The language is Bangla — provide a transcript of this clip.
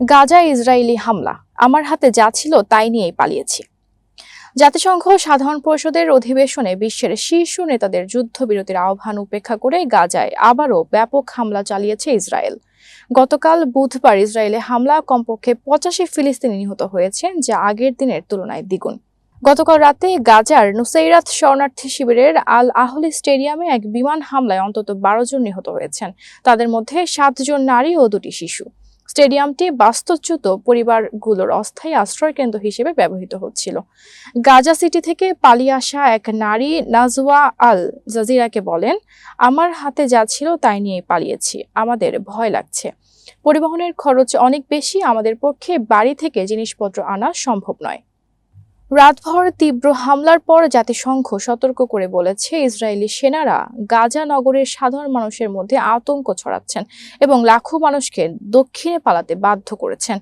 গাজা ইসরায়েলি হামলা। আমার হাতে যা ছিল তাই নিয়েই পালিয়েছি। জাতিসংঘ সাধারণ পরিষদের অধিবেশনে বিশ্বের শীর্ষ নেতাদের যুদ্ধবিরতির আহ্বান উপেক্ষা করে গাজায় আবারও ব্যাপক হামলা চালিয়েছে ইসরায়েল। গতকাল বুধবার ইসরায়েলে হামলা কমপক্ষে পঁচাশি ফিলিস্তিনি নিহত হয়েছেন, যা আগের দিনের তুলনায় দ্বিগুণ। গতকাল রাতে গাজার নুসাইরাত শরণার্থী শিবিরের আল আহলি স্টেডিয়ামে এক বিমান হামলায় অন্তত বারো জন নিহত হয়েছেন। তাদের মধ্যে সাতজন নারী ও দুটি শিশু। স্টেডিয়ামটি বাস্তুচ্যুত পরিবারগুলোর অস্থায়ী আশ্রয়কেন্দ্র হিসেবে ব্যবহৃত হচ্ছিল। গাজা সিটি থেকে পালিয়ে আসা এক নারী নাজওয়া আল জাজিরাকে বলেন, আমার হাতে যা ছিল তাই নিয়ে পালিয়েছি, আমাদের ভয় লাগছে। পরিবহনের খরচ অনেক বেশি, আমাদের পক্ষে বাড়ি থেকে জিনিসপত্র আনা সম্ভব নয়। রাতভর তীব্র হামলার পর জাতিসংঘ সতর্ক করে বলেছে, ইসরায়েলি সেনারা গাজা নগরের সাধারণ মানুষের মধ্যে আতঙ্ক ছড়াচ্ছেন এবং লাখো মানুষকে দক্ষিণে পালাতে বাধ্য করেছেন।